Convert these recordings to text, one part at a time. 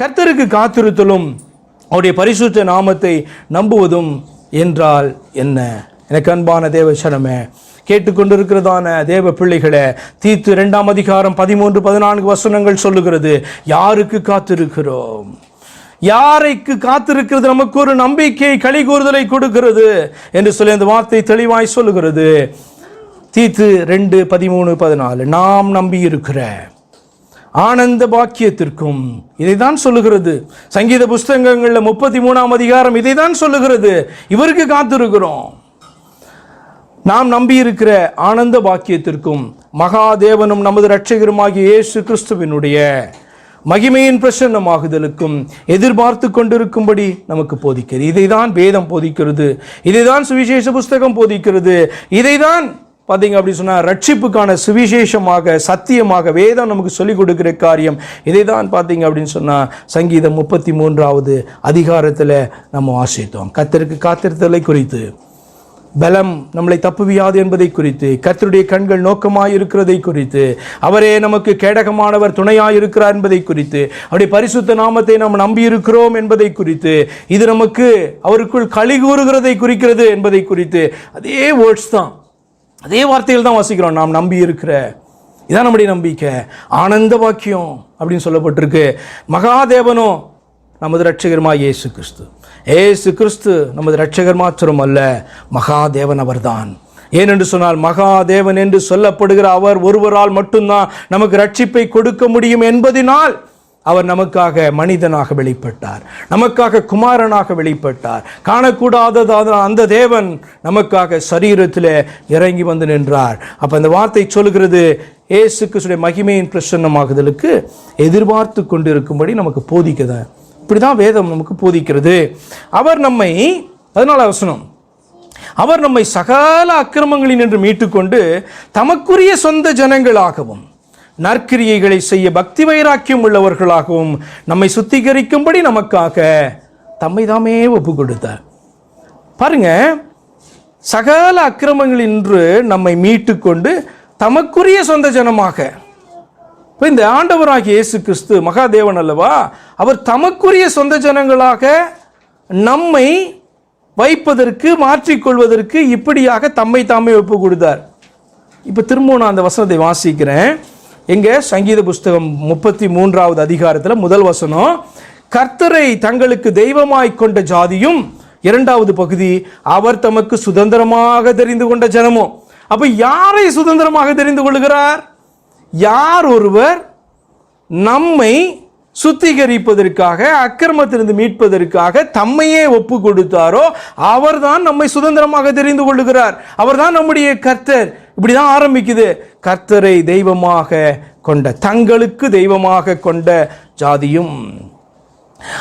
கர்த்தருக்கு காத்திருத்தலும் அவருடைய பரிசுத்த நாமத்தை நம்புவதும் என்றால் என்ன? எனக்கு அன்பான தேவசனமே கேட்டுக்கொண்டிருக்கிறதான தேவ பிள்ளைகளை தீத்து இரண்டாம் அதிகாரம் பதிமூன்று பதினான்கு வசனங்கள் சொல்லுகிறது யாருக்கு காத்திருக்கிறோம்? யாரைக்கு காத்திருக்கிறது? நமக்கு ஒரு நம்பிக்கை களி கூறுதலை கொடுக்கிறது என்று சொல்லி அந்த வார்த்தை தெளிவாய் சொல்லுகிறது. தீத்து ரெண்டு பதிமூணு பதினாலு நாம் நம்பி இருக்கிற ஆனந்த பாக்கியத்திற்கும். இதைதான் சொல்லுகிறது. சங்கீத புஸ்தகங்களில் முப்பத்தி மூணாம் அதிகாரம் இதை தான் சொல்லுகிறது. இவருக்கு காத்திருக்கிறோம். நாம் நம்பியிருக்கிற ஆனந்த பாக்கியத்திற்கும் மகாதேவனும் நமது இரட்சகருமாகிய இயேசு கிறிஸ்துவினுடைய மகிமையின் பிரசன்னமாகுதலுக்கும் எதிர்பார்த்து கொண்டிருக்கும்படி நமக்கு போதிக்கிறது. இதை தான் வேதம் போதிக்கிறது. இதை தான் சுவிசேஷ புஸ்தகம் போதிக்கிறது. இதை தான் பார்த்தீங்க அப்படி சொன்னால் ரட்சிப்புக்கான சுவிசேஷமாக சத்தியமாக வேதம் நமக்கு சொல்லிக் கொடுக்குற காரியம் இதை தான் பார்த்தீங்க அப்படின்னு சொன்னால் சங்கீதம் முப்பத்தி மூன்றாவது அதிகாரத்தில் நம்ம வாசித்தோம். கத்தருக்கு காத்திருத்தலை குறித்து பலம் நம்மளை தப்புவியாது என்பதை குறித்து கத்தருடைய கண்கள் நோக்கமாக இருக்கிறதை குறித்து அவரே நமக்கு கேடகமானவர் துணையாக இருக்கிறார் என்பதை குறித்து அவருடைய பரிசுத்த நாமத்தை நாம் நம்பி இருக்கிறோம் என்பதை குறித்து இது நமக்கு அவருக்குள் களி கூறுகிறதை குறிக்கிறது என்பதை குறித்து அதே வேர்ட்ஸ் தான். அதே வார்த்தையில் தான் வாசிக்கிறோம். நாம் நம்பி இருக்கிற இதான் நம்முடைய நம்பிக்கை. ஆனந்த வாக்கியம் அப்படின்னு சொல்லப்பட்டிருக்கு. மகாதேவனும் நமது ரட்சகருமாய் இயேசு கிறிஸ்து. ஏசு கிறிஸ்து நமது ரட்சகர் மாத்திரம் அல்ல மகாதேவன் அவர்தான். ஏனென்று சொன்னால் மகாதேவன் என்று சொல்லப்படுகிற அவர் ஒருவரால் மட்டும்தான் நமக்கு ரட்சிப்பை கொடுக்க முடியும் என்பதினால் அவர் நமக்காக மனிதனாக வெளிப்பட்டார் நமக்காக குமாரனாக வெளிப்பட்டார். காணக்கூடாததான அந்த தேவன் நமக்காக சரீரத்தில் இறங்கி வந்து நின்றார். அப்போ அந்த வார்த்தை சொல்கிறது ஏசு கிறிஸ்துடைய மகிமையின் பிரசன்னமாகுதலுக்கு எதிர்பார்த்து கொண்டிருக்கும்படி நமக்கு போதிக்குது. இப்படிதான் வேதம் நமக்கு போதிக்கிறது. அவர் நம்மை அதனால் அவசனம் அவர் நம்மை சகல அக்கிரமங்களில் நின்று மீட்டுக்கொண்டு தமக்குரிய சொந்த ஜனங்களாகவும் நற்கிரியைகளை செய்ய பக்தி வைராக்கியம் உள்ளவர்களாகவும் நம்மை சுத்திகரிக்கும்படி நமக்காக தம்மை தாமே ஒப்பு கொடுத்தார். பாருங்க சகல அக்கிரமங்களின்று நம்மை மீட்டுக்கொண்டு தமக்குரிய சொந்த ஜனமாக. இப்போ இந்த ஆண்டவராகிய இயேசு கிறிஸ்து மகாதேவன் அல்லவா? அவர் தமக்குரிய சொந்த ஜனங்களாக நம்மை வைப்பதற்கு மாற்றிக்கொள்வதற்கு இப்படியாக தம்மை தாமே ஒப்பு கொடுத்தார். இப்போ திரும்பவும் நான் அந்த வசனத்தை வாசிக்கிறேன். எங்க சங்கீத புஸ்தகம் முப்பத்தி மூன்றாவது அதிகாரத்தில் முதல் வசனம் கர்த்தரை தங்களுக்கு தெய்வமாய் கொண்ட ஜாதியும் இரண்டாவது பகுதி அவர் தமக்கு சுதந்திரமாக தெரிந்து கொண்ட ஜனமும். அப்போ யாரை சுதந்திரமாக தெரிந்து கொள்கிறார்? யார் ஒருவர் நம்மை சுத்திகரிப்பதற்காக அக்கிரமத்திலிருந்து மீட்பதற்காக தம்மையே ஒப்பு கொடுத்தாரோ அவர்தான் நம்மை சுதந்திரமாக தெரிந்து கொள்ளுகிறார். அவர்தான் நம்முடைய கர்த்தர். இப்படிதான் ஆரம்பிக்குது. கர்த்தரை தெய்வமாக கொண்ட தங்களுக்கு தெய்வமாக கொண்ட ஜாதியும்.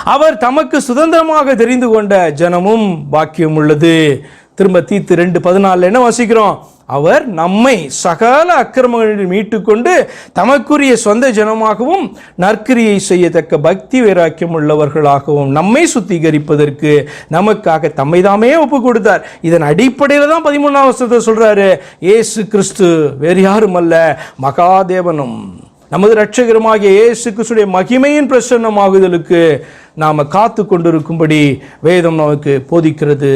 அவர் தமக்கு சுதந்திரமாக தெரிந்து கொண்ட ஜனமும் பாக்கியம் உள்ளது. திரும்ப தீத்து ரெண்டு பதினாலில் என்ன வசிக்கிறோம்? அவர் நம்மை சகல அக்கிரமங்களில் மீட்டுக்கொண்டு தமக்குரிய சொந்த ஜனமாகவும் நற்கிரியை செய்யத்தக்க பக்தி வைராக்கியம் உள்ளவர்களாகவும் நம்மை சுத்திகரிப்பதற்கு நமக்காக தம்மை தாமே ஒப்பு கொடுத்தார். இதன் அடிப்படையில் தான் பதிமூணாம் வருஷத்தை சொல்கிறாரு இயேசு கிறிஸ்து வேறு யாரும் அல்ல மகாதேவனும் நமது இரட்சகருமாகிய இயேசு கிறிஸ்துடைய மகிமையின் பிரசன்னமாகுதலுக்கு நாம் காத்து கொண்டிருக்கும்படி வேதம் நமக்கு போதிக்கிறது.